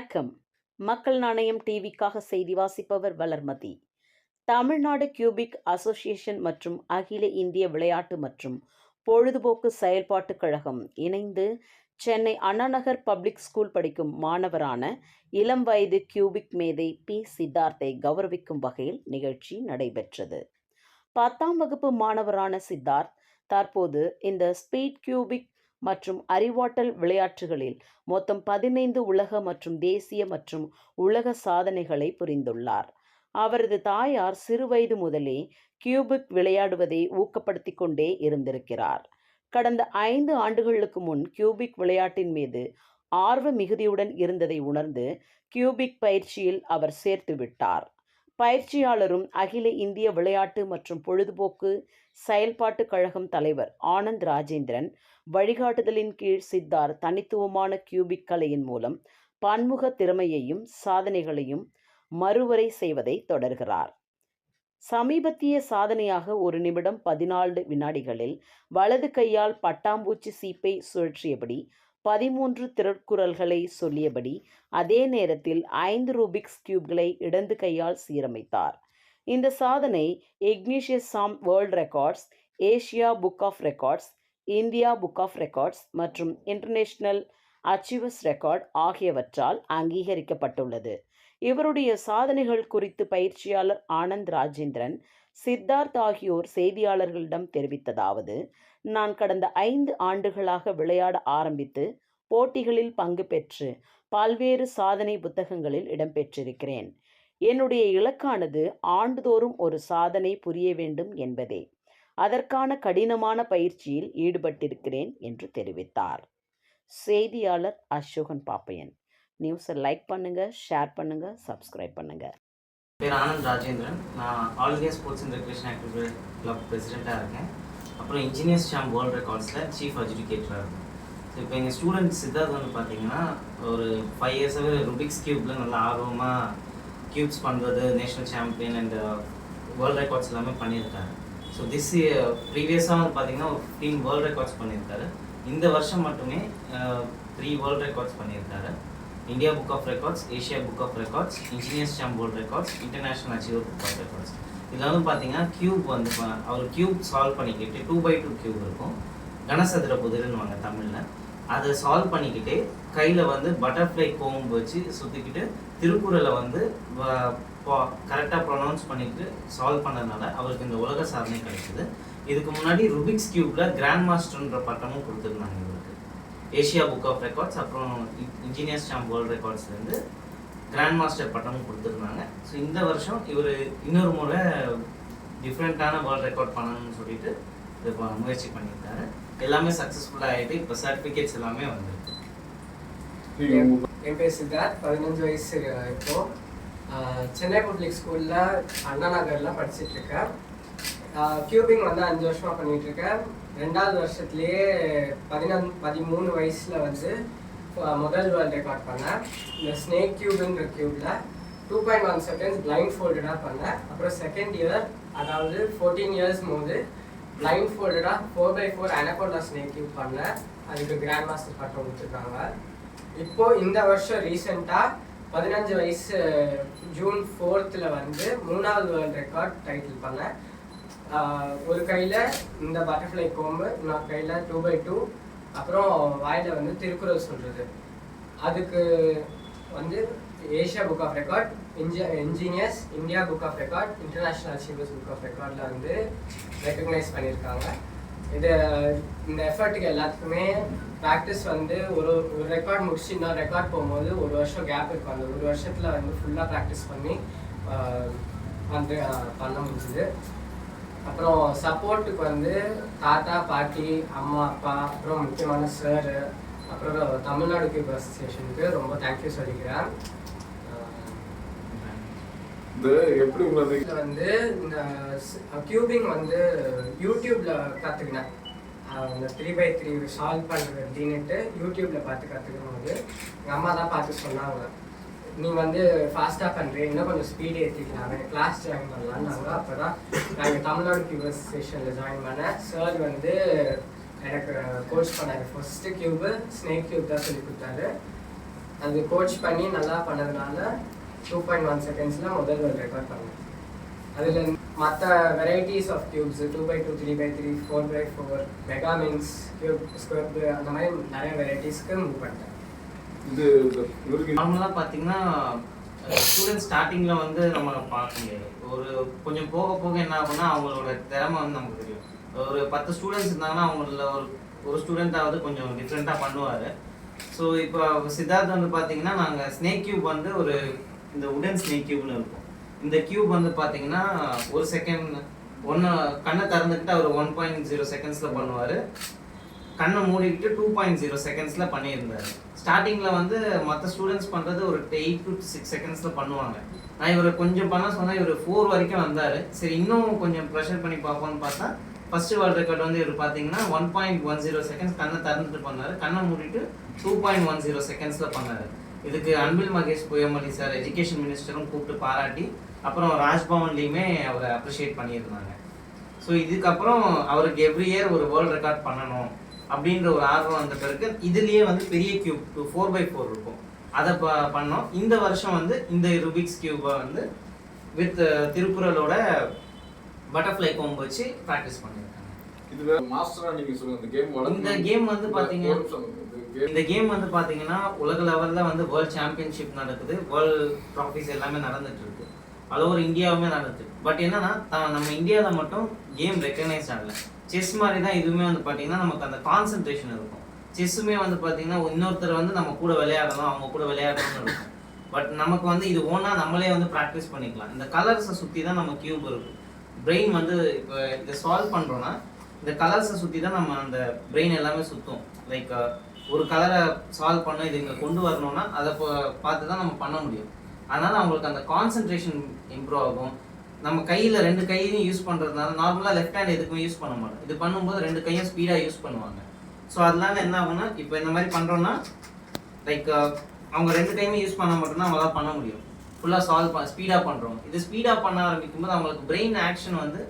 வணக்கம். மக்கள் நாணயம் டிவிக்காக செய்தி வாசிப்பவர் வளர்மதி. தமிழ்நாடு கியூபிக் அசோசியேஷன் மற்றும் அகில இந்திய விளையாட்டு மற்றும் பொழுதுபோக்கு செயல்பாட்டுக் கழகம் இணைந்து சென்னை அண்ணாநகர் பப்ளிக் ஸ்கூல் படிக்கும் மாணவரான இளம் வயது கியூபிக் மேதை பி. சித்தார்த்தை கௌரவிக்கும் வகையில் நிகழ்ச்சி நடைபெற்றது. பத்தாம் வகுப்பு மாணவரான சித்தார்த் தற்போது இந்த ஸ்பீட் கியூபிக் மற்றும் அறிவாற்றல் விளையாட்டுகளில் மொத்தம் பதினைந்து உலக மற்றும் தேசிய மற்றும் உலக சாதனைகளை புரிந்துள்ளார். அவரது தாயார் சிறுவயது முதலே கியூபிக் விளையாடுவதை ஊக்கப்படுத்தி கொண்டே இருந்திருக்கிறார். கடந்த ஐந்து ஆண்டுகளுக்கு முன் கியூபிக் விளையாட்டின் மீது ஆர்வ மிகுதியுடன் இருந்ததை உணர்ந்து கியூபிக் பயிற்சியில் அவர் சேர்த்து விட்டார் பயிற்சியாளரும் அகில இந்திய விளையாட்டு மற்றும் பொழுதுபோக்கு செயல்பாட்டு கழகம் தலைவர் ஆனந்த் ராஜேந்திரன் வழிகாட்டுதலின் கீழ் சித்தார் தனித்துவமான கியூபிக் கலையின் மூலம் பன்முக திறமையையும் சாதனைகளையும் மறுவரை செய்வதை தொடர்கிறார். சமீபத்திய சாதனையாக ஒரு நிமிடம் பதினாலு வினாடிகளில் வலது கையால் பட்டாம்பூச்சி சீப்பை சுழற்றியபடி பதிமூன்று திருக்குறள்களை சொல்லியபடி அதே நேரத்தில் ஐந்து ரூபிக்ஸ் கியூப்களை இடந்து கையால் சீரமைத்தார். இந்த சாதனை Ignatius Sam world records Asia book of records India book of records மற்றும் இன்டர்நேஷனல் அச்சீவர்ஸ் ரெக்கார்ட் ஆகியவற்றால் அங்கீகரிக்கப்பட்டுள்ளது. இவருடைய சாதனைகள் குறித்து பயிற்சியாளர் ஆனந்த் ராஜேந்திரன் சித்தார்த் ஆகியோர் செய்தியாளர்களிடம் தெரிவித்ததாவது நான் கடந்த ஐந்து ஆண்டுகளாக விளையாட ஆரம்பித்து போட்டிகளில் பங்கு பெற்று பல்வேறு சாதனை புத்தகங்களில் இடம்பெற்றிருக்கிறேன் என்னுடைய இலக்கானது ஆண்டுதோறும் ஒரு சாதனை புரிய வேண்டும் என்பதே. அதற்கான கடினமான பயிற்சியில் ஈடுபட்டிருக்கிறேன் என்று தெரிவித்தார். செய்தியாளர் அசோகன் பாப்பையன். நியூஸை லைக் பண்ணுங்கள் ஷேர் பண்ணுங்கள் சப்ஸ்கிரைப் பண்ணுங்கள் பேர் ஆனந்த் ராஜேந்திரன். நான் all India sports and recreation activity club பிரசிடெண்ட்டாக இருக்கேன். அப்புறம் இன்ஜினியர்ஸ் ஷாம் வேர்ல்ட் ரெக்கார்ட்ஸில் சீஃப் அட்ஜுடிகேட்டராக இருக்கேன். ஸோ இப்போ எங்கள் ஸ்டூடெண்ட் சித்தார்த் வந்து பார்த்தீங்கன்னா ஒரு ஃபைவ் இயர்ஸாகவே ருபிக்ஸ் கியூப்பில் நல்லா ஆர்வமாக கியூப்ஸ் பண்ணுறது national champion and world records எல்லாமே பண்ணியிருக்காரு. ஸோ திஸ் ப்ரீவியஸாக வந்து பார்த்தீங்கன்னா ஒரு ஃபிஃப்டீன் வேர்ல்ட் ரெக்கார்ட்ஸ் பண்ணியிருக்காரு. இந்த வருஷம் மட்டுமே த்ரீ வேர்ல்ட் ரெக்கார்ட்ஸ் பண்ணியிருக்காரு. India book of records Asia book of records engineers சாம்போர்ட் world records international achiever book of records இதில் வந்து பார்த்தீங்கன்னா கியூப் வந்து அவர் கியூப் சால்வ் பண்ணிக்கிட்டு டூ பை டூ கியூப் இருக்கும். கனசதுர புதிர்னுவாங்க தமிழில். அதை சால்வ் பண்ணிக்கிட்டு கையில் வந்து பட்டர்ஃப்ளை கோம்பு வச்சு சுற்றிக்கிட்டு திருக்குறளை வந்து கரெக்டாக ப்ரொனவுன்ஸ் பண்ணிட்டு சால்வ் பண்ணதுனால அவருக்கு இந்த உலக சாதனை கிடைச்சிது. இதுக்கு முன்னாடி ருபிக்ஸ் கியூப்பில் கிராண்ட் மாஸ்டர்ன்ற பட்டமும் கொடுத்துருந்தாங்க இவர். ஏஷியா புக் ஆஃப் ரெக்கார்ட்ஸ் அப்புறம் இன்ஜினியர்ஸ் சாம் வேர்ல்ட் ரெக்கார்ட்ஸ்லேருந்து கிராண்ட் மாஸ்டர் பட்டமும் கொடுத்துருந்தாங்க. ஸோ இந்த வருஷம் இவர் இன்னொரு முறை டிஃப்ரெண்ட்டான வேர்ல்ட் ரெக்கார்ட் பண்ணணும்னு சொல்லிட்டு முயற்சி பண்ணியிருக்காரு. எல்லாமே சக்ஸஸ்ஃபுல்லாக ஆகிட்டு இப்போ சர்டிஃபிகேட்ஸ் எல்லாமே வந்திருக்கு. என் பேர் சித்தார்த் பதினஞ்சு வயசு இப்போ. சென்னை பப்ளிக் ஸ்கூலில் அண்ணா நகரில் படிச்சுட்டு இருக்கேன். கியூபிங் வந்து அஞ்சு வருஷமாக பண்ணிட்டு இருக்கேன். ரெண்டாவது வருஷத்துலேயே பதினொன் பதிமூணு வயசில் வந்து முதல் வேர்ல்ட் ரெக்கார்ட் பண்ணேன். இந்த ஸ்னேக் கியூபுங்கிற கியூபில் two point one seconds blind ஃபோல்டடாக பண்ணேன். அப்புறம் செகண்ட் இயர் அதாவது ஃபோர்டீன் இயர்ஸ் போது blind ஃபோல்டடாக four by four anaconda snake cube பண்ணேன். அதுக்கு கிராண்ட் மாஸ்டர் பட்டம் கொடுத்துருக்காங்க. இப்போ இந்த வருஷம் ரீசெண்டாக பதினஞ்சு வயசு ஜூன் ஃபோர்த்தில் வந்து மூணாவது வேர்ல்ட் ரெக்கார்ட் டைட்டில் பண்ணேன். ஒரு கையில் இந்த பட்டர்ஃப்ளை கோம்பு இன்னொரு கையில் டூ பை டூ அப்புறம் வாயில் வந்து திருக்குறள் சொல்கிறது அதுக்கு வந்து Asia book of record இன்ஜி engineers India book of record international achievers book of ரெக்கார்டில் வந்து ரெக்கக்னைஸ் பண்ணியிருக்காங்க இது இந்த எஃபர்ட்டுக்கு எல்லாத்துக்குமே ப்ராக்டிஸ் வந்து ஒரு ஒரு ரெக்கார்ட் முடிச்சு இன்னொரு ரெக்கார்ட் போகும்போது ஒரு வருஷம் கேப் இருக்கும். அந்த ஒரு வருஷத்தில் வந்து ஃபுல்லாக ப்ராக்டிஸ் பண்ணி வந்து பண்ண முடிஞ்சுது. அப்புறம் சப்போர்ட்டுக்கு வந்து தாத்தா பாட்டி அம்மா அப்பா அப்புறம் முக்கியமான சார் அப்புறம் தமிழ்நாடு கியூப் அசோசியேஷனுக்கு ரொம்ப தேங்க்யூ சொல்லிக்கிறேன். எப்படி வந்து இந்த கியூபிங் வந்து யூடியூப்ல கத்துக்கினேன். அஹ் இந்த த்ரீ பை த்ரீ சால்வ் பண்றது எப்படின்னுட்டு யூடியூப்ல பார்த்து கத்துக்கும் போது எங்க அம்மா தான் பார்த்து சொன்னாங்க. நீ வந்து ஃபாஸ்ட்டாக பண்றீங்க இன்னும் கொஞ்சம் ஸ்பீடு ஏற்றிக்கலாமே கிளாஸ் ஜாயின் பண்ணலான்னாங்க அப்போ தான் நாங்கள் தமிழ்நாடு கியூபஸ் ஸ்டேஷனில் ஜாயின் பண்ணேன். சார் வந்து எனக்கு கோச் பண்ணாரு. ஃபஸ்ட்டு கியூபு ஸ்னேக் கியூப் தான் சொல்லி கொடுத்தாரு. அது கோச் பண்ணி நல்லா பண்ணதுனால டூ பாயிண்ட் ஒன் செகண்ட்ஸில் முதல் ஒரு ரெக்கார்ட் பண்ணேன். அதில் மற்ற varieties of cubes two by two three by three four by four megaminx cube square அந்த மாதிரி நிறைய வெரைட்டிஸ்க்கு மூவ் பண்ணிட்டேன். இது நார்மலாக பார்த்தீங்கன்னா ஸ்டூடெண்ட் ஸ்டார்டிங்கில் வந்து நம்ம பார்க்க முடியாது. ஒரு கொஞ்சம் போக போக என்ன ஆகும்னா அவங்களோட திறமை வந்து நமக்கு தெரியும். ஒரு பத்து ஸ்டூடெண்ட்ஸ் இருந்தாங்கன்னா அவங்கள ஒரு ஒரு ஸ்டூடெண்ட்டாவது கொஞ்சம் டிஃப்ரெண்ட்டாக பண்ணுவார். ஸோ இப்போ சித்தார்த் வந்து பார்த்தீங்கன்னா நாங்கள் ஸ்னேக் கியூப் வந்து ஒரு இந்த உடன் ஸ்னேக் கியூப்னு இருக்கும். இந்த கியூப் வந்து பார்த்தீங்கன்னா ஒரு செகண்ட் ஒன்று கண்ணை திறந்துக்கிட்டு அவர் ஒன் பாயிண்ட் ஜீரோ செகண்ட்ஸில் பண்ணுவார். கண்ணை மூடிக்கிட்டு டூ பாயிண்ட் ஜீரோ செகண்ட்ஸில் பண்ணியிருந்தார். ஸ்டார்டிங்கில் வந்து மற்ற ஸ்டூடெண்ட்ஸ் பண்ணுறது ஒரு எயிட் டு சிக்ஸ் செகண்ட்ஸில் பண்ணுவாங்க. நான் இவரை கொஞ்சம் பண்ண சொன்னால் இவர் ஃபோர் வரைக்கும் வந்தார். சரி இன்னும் கொஞ்சம் ப்ரெஷர் பண்ணி பார்ப்போம்னு பார்த்தா ஃபர்ஸ்ட் வேர்ல்ட் ரெக்கார்ட் வந்து இவர் பார்த்தீங்கன்னா one point one zero seconds கண்ணை திறந்துட்டு பண்ணார். கண்ணை மூடிட்டு டூ பாயிண்ட் ஒன் ஜீரோ செகண்ட்ஸில் பண்ணார். இதுக்கு அன்பில் மகேஷ் புயமலி சார் எஜுகேஷன் மினிஸ்டரும் கூப்பிட்டு பாராட்டி அப்புறம் ராஜ்பவன்லேயுமே அவரை அப்ரிஷியேட் பண்ணியிருந்தாங்க. ஸோ இதுக்கப்புறம் அவருக்கு எவ்ரி இயர் ஒரு வேர்ல்ட் ரெக்கார்ட் பண்ணணும். அப்படின்ற ஒரு ஆர்வம் வந்த பிறகு இதுலயே வந்து பெரிய கியூப் ஃபோர் பை ஃபோர் இருக்கும். அதை ப பண்ணோம். இந்த வருஷம் வந்து இந்த ருபிக்ஸ் கியூபை வந்து வித் திருக்குறளோட பட்டர்ஃப்ளை கோம்பு வச்சு ப்ராக்டிஸ் பண்ணியிருக்காங்க. இது மாஸ்டரா நீங்க சொல்லுங்க இந்த கேம் இந்த கேம் வந்து பாத்தீங்க இந்த கேம் வந்து பாத்தீங்கன்னா உலக லெவல்ல வந்து வேர்ல்ட் சாம்பியன்ஷிப் நடக்குது. வேர்ல்ட் ட்ராஃபிஸ் எல்லாமே நடந்துட்டு இருக்கு. ஆல் ஓவர் இந்தியாவுமே நடந்துச்சு பட் என்னன்னா நம்ம இந்தியாவில் மட்டும் கேம் ரெக்கக்னைஸ் ஆகல. செஸ் மாதிரி தான் இதுவுமே வந்து பார்த்தீங்கன்னா நமக்கு அந்த கான்சென்ட்ரேஷன் இருக்கும். செஸ்ஸுமே வந்து பார்த்தீங்கன்னா இன்னொருத்தர் வந்து நம்ம கூட விளையாடணும் அவங்க கூட விளையாடணும்னு இருக்கும். பட் நமக்கு வந்து இது ஓனா நம்மளே வந்து ப்ராக்டிஸ் பண்ணிக்கலாம். இந்த கலர்ஸை சுற்றி தான் நம்ம கியூப் இருக்கும் பிரெயின் வந்து இப்போ இதை சால்வ் பண்ணுறோன்னா இந்த கலர்ஸை சுற்றி தான் நம்ம அந்த பிரெயின் எல்லாமே சுற்றும் லைக் ஒரு கலரை சால்வ் பண்ண இது இங்கே கொண்டு வரணும்னா அதை பார்த்து தான் நம்ம பண்ண முடியும். அதனால அவங்களுக்கு அந்த கான்சென்ட்ரேஷன் இம்ப்ரூவ் ஆகும். நம்ம கையில் ரெண்டு கையையும் யூஸ் பண்ணுறதுனால நார்மலாக லெஃப்ட் ஹேண்ட் எதுக்குமே யூஸ் பண்ண மாட்டோம். இது பண்ணும்போது ரெண்டு கையும் ஸ்பீடாக யூஸ் பண்ணுவாங்க. ஸோ அதனால என்ன ஆகும்னா இப்போ இந்த மாதிரி பண்ணுறோன்னா லைக் அவங்க ரெண்டு கையுமே யூஸ் பண்ண மட்டும்தான் அவங்களால பண்ண முடியும். ஃபுல்லாக சால்வ் ப ஸ்பீடாக பண்ணுறோம் இது ஸ்பீடாக பண்ண ஆரம்பிக்கும் போது அவங்களுக்கு பிரெயின் ஆக்ஷன் வந்து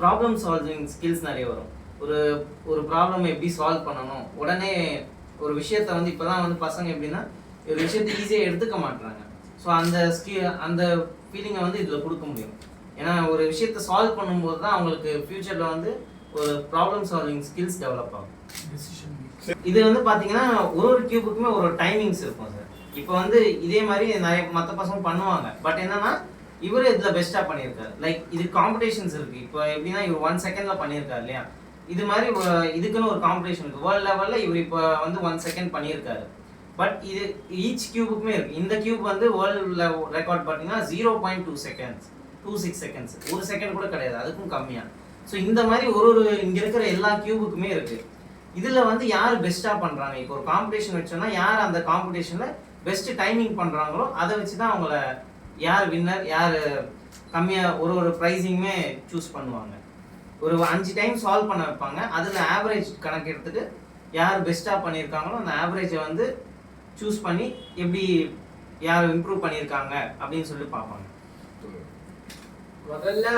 ப்ராப்ளம் சால்விங் ஸ்கில்ஸ் நிறைய வரும். ஒரு ஒரு ப்ராப்ளம் எப்படி சால்வ் பண்ணணும்? உடனே ஒரு விஷயத்த வந்து இப்போ தான் வந்து பசங்க எப்படின்னா ஒரு விஷயத்தை ஈஸியாக எடுத்துக்க மாட்றாங்க. ஸோ அந்த ஸ்கி அந்த ஃபீலிங்கை வந்து இதில் கொடுக்க முடியும். ஏன்னா ஒரு விஷயத்தை சால்வ் பண்ணும்போது தான் அவங்களுக்கு ஃப்யூச்சரில் வந்து ஒரு ப்ராப்ளம் சால்விங் ஸ்கில்ஸ் டெவலப் ஆகும். இது வந்து பாத்தீங்கன்னா ஒரு ஒரு கியூபுக்குமே ஒரு டைமிங்ஸ் இருக்கும் சார் இப்போ வந்து இதே மாதிரி நிறைய மற்ற பசங்க பண்ணுவாங்க. பட் என்னன்னா இவர் இதுல பெஸ்டா பண்ணியிருக்காரு. லைக் இது காம்படிஷன்ஸ் இருக்கு. இப்போ எப்படின்னா இவர் ஒன் செகண்ட்ல பண்ணியிருக்காரு இல்லையா? இது மாதிரி இதுக்குன்னு ஒரு காம்படிஷன் இருக்கு. வேர்ல்ட் லெவல்ல இவர் இப்போ வந்து ஒன் செகண்ட் பண்ணியிருக்காரு. பட் இது ஈச் கியூபுக்குமே இருக்கு. இந்த கியூப் வந்து வேர்ல்டில் ரெக்கார்ட் பார்த்தீங்கன்னா zero point two seconds two six seconds ஒரு செகண்ட் கூட கிடையாது. அதுக்கும் கம்மியாக ஸோ இந்த மாதிரி ஒரு ஒரு இங்கே இருக்கிற எல்லா கியூபுக்குமே இருக்கு. இதில் வந்து யார் பெஸ்ட்டாக பண்ணுறாங்க இப்போ ஒரு காம்படிஷன் வச்சோன்னா யார் அந்த காம்படிஷனில் பெஸ்ட் டைமிங் பண்ணுறாங்களோ அதை வச்சு தான் அவங்கள யார் வின்னர் யார் கம்மியாக ஒரு ஒரு ப்ரைஸிங்குமே சூஸ் பண்ணுவாங்க. ஒரு அஞ்சு டைம் சால்வ் பண்ண வைப்பாங்க. அதில் ஆவரேஜ் கணக்கு எடுத்துட்டு யார் பெஸ்ட்டாக பண்ணியிருக்காங்களோ அந்த ஆவரேஜை வந்து சூஸ் பண்ணி எப்படி யார் இம்ப்ரூவ் பண்ணியிருக்காங்க அப்படின்னு சொல்லி பார்ப்பாங்க. முதல்ல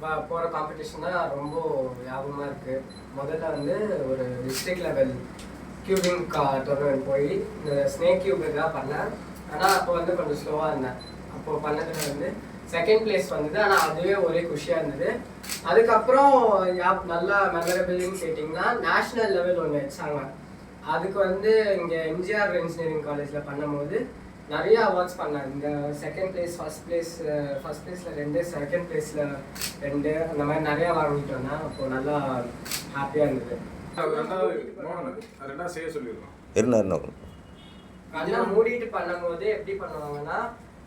போகிற காம்படிஷன் தான் ரொம்ப ஞாபகமா இருக்கு. முதல்ல வந்து ஒரு டிஸ்ட்ரிக்ட் லெவல் கியூபிங் டோர்னமெண்ட் போய் இந்த ஸ்னேக் கியூப் தான் பண்ணேன். ஆனால் அப்போ வந்து கொஞ்சம் ஸ்லோவாக இருந்தேன். அப்போ பண்ணதுல வந்து செகண்ட் பிளேஸ் வந்தது. ஆனால் அதுவே ஒரே குஷியாக இருந்தது. அதுக்கப்புறம் யா- நல்லா மெமரபிள்னு கேட்டிங்கன்னா நேஷ்னல் லெவல் ஒன்று வச்சாங்க. அதுக்கு வந்து இங்கே எம்ஜிஆர் இன்ஜினியரிங் காலேஜில் பண்ணும்போது நிறைய அவார்ட்ஸ் பண்ணேன் இந்த second place first place first பிளேஸில் ரெண்டு செகண்ட் பிளேஸில் ரெண்டு அந்த மாதிரி நிறைய வாங்கிட்டு வந்தேன் அப்போ நல்லா ஹாப்பியாக இருந்தது. அது ரெண்டாவது மோகன் அது ரெண்டாவது செய்ய சொல்லிடுறோம் என்ன என்ன கண்ணை மூடிட்டு பண்ணும்போது எப்படி பண்ணுவாங்கன்னா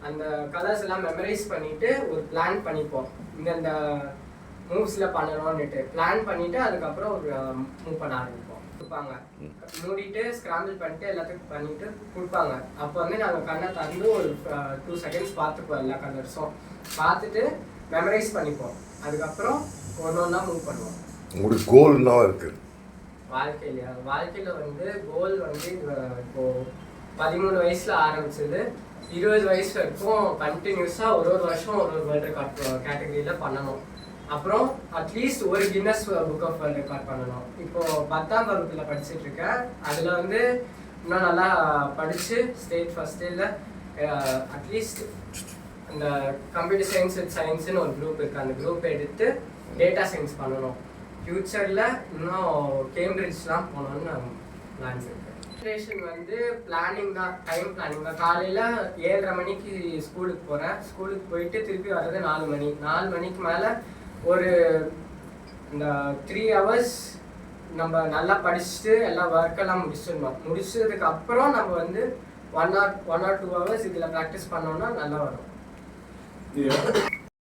அந்த கலர்ஸ் எல்லாம் மெமரைஸ் பண்ணிட்டு ஒரு பிளான் பண்ணிப்போம். இந்தந்த மூவ்ஸ்ல பண்ணணும்னுட்டு பிளான் பண்ணிட்டு அதுக்கப்புறம் ஒரு மூவ் பண்ண ஆரம்பிப்போம். கொடுப்பாங்க. மூடிட்டு ஸ்கிராம்பிள் பண்ணிட்டு எல்லாத்துக்கும் பண்ணிட்டு கொடுப்பாங்க. அப்போ வந்து நாங்கள் கண்ணை திறந்து ஒரு டூ செகண்ட்ஸ் பார்த்துப்போம் எல்லா கலர்ஸும் பார்த்துட்டு மெமரைஸ் பண்ணிப்போம். அதுக்கப்புறம் ஒன்று ஒன்றா மூவ் பண்ணுவோம். உங்களுக்கு கோல் என்ன இருக்கு. வாழ்க்கையில. வாழ்க்கையில வந்து கோல் வந்து இப்போ பதிமூணு வயசுல ஆரம்பிச்சது. இருபது வயசு வரைக்கும் கண்டினியூஸா ஒரு ஒரு வருஷம் ஒரு ஒரு வேர்ல்ட் கேட்டகரியில பண்ணணும். அப்புறம் அட்லீஸ்ட் ஒரு Guinness book of world record பண்ணணும். இப்போ பத்தாம் வகுப்புல படிச்சுட்டு இருக்கேன் அதுல வந்து இன்னும் நல்லா படித்து ஸ்டேட் ஃபஸ்ட்டில் அட்லீஸ்ட் அந்த கம்ப்யூட்டர் சயின்ஸ் வித் சயின்ஸ்னு ஒரு குரூப் இருக்குது அந்த குரூப் எடுத்து டேட்டா சயின்ஸ் பண்ணணும். ஃப்யூச்சரில் இன்னும் கேம்பிரிட்ஜ்லாம் போகணுன்னு பிளான்ஸ் இருக்கு. ப்ரிப்ரேஷன் வந்து பிளானிங் தான் டைம் பிளானிங் தான். காலையில் ஏழரை மணிக்கு ஸ்கூலுக்கு போகிறேன் ஸ்கூலுக்கு போயிட்டு திருப்பி வர்றது நாலு மணி. நாலு மணிக்கு மேலே ஒரு இந்த த்ரீ ஹவர்ஸ் நம்ம நல்லா படிச்சுட்டு எல்லா ஒர்க்கெல்லாம் முடிச்சிடணும். முடிச்சதுக்கு அப்புறம் நம்ம வந்து one or one or two hours இதில் ப்ராக்டிஸ் பண்ணோம்னா நல்லா வரும். இது